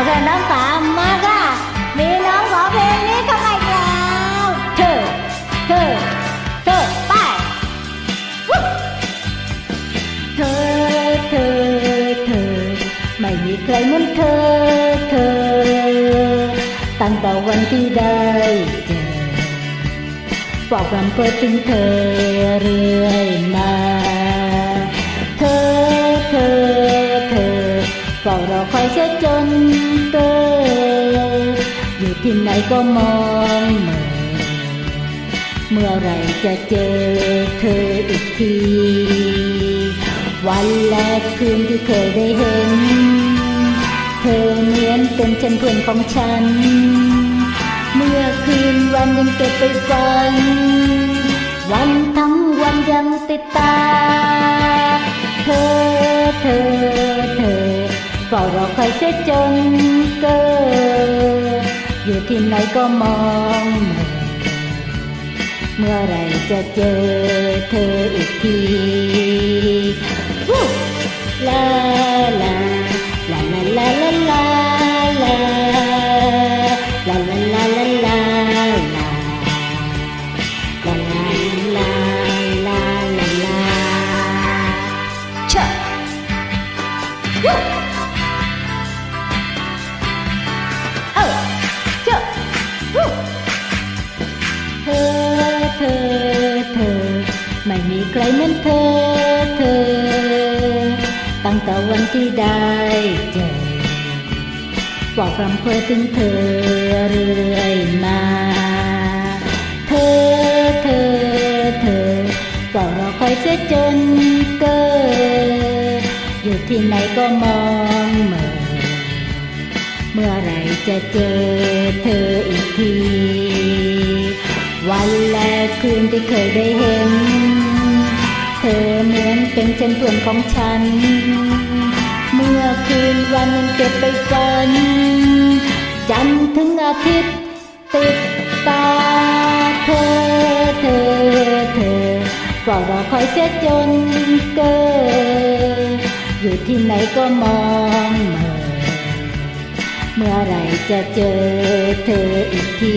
เาะฉะนั้น้องสามมาค่ะมีน้องขอเพลงนี้เข้าไปแล้วเธอเธอเธอไปเธอเธอเธอไม่มีใครเหมือนเธอเธอ ตั้งแต่วันที่ได้เจอบอกรำเพื่อถึงเธอเรื่อยมา เะจนเกิดอยู่ที่ไหนก็มองเหมือเมื่อไรจะเจอเธออีกที วันแรกคืนที่เคยได้เห็น เธอเหมือนเป็นฉันเพื่อนของฉัน เมื่อคืนวันยังเก็บไปฝัน วันทั้งวันยังติดตา เธอเธอเธอ เฝ้ารอคอยเสียจนเกออยู่ที่ไหนก็มองเมื่อไรจะเจอเธออีกที เธอเธอ ไม่มีใครเหมือนเธอเธอ ตั้งแต่วันที่ได้เจอฝากรำเพื่อถึงเธอเรื่อยมา เธอเธอเธอฝากรอคอยเสียจนเกิดอยู่ที่ไหนก็มองเหมือเมื่อไรจะเจอเธออีกที วันและคืนที่เคยได้เห็น เธอเหมือนเป็นเช่นเพื่อนของฉัน เมื่อคืนวันนั้นเก็บไปฝันจันถึงอาทิตย์ติดตาเธอเธอเธอเฝ้ารอคอยเสียจนเกินอยู่ที่ไหนก็มองเมื่อเมื่อไรจะเจอเธออีกที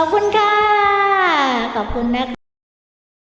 ขอบคุณค่ะ ขอบคุณนะคะ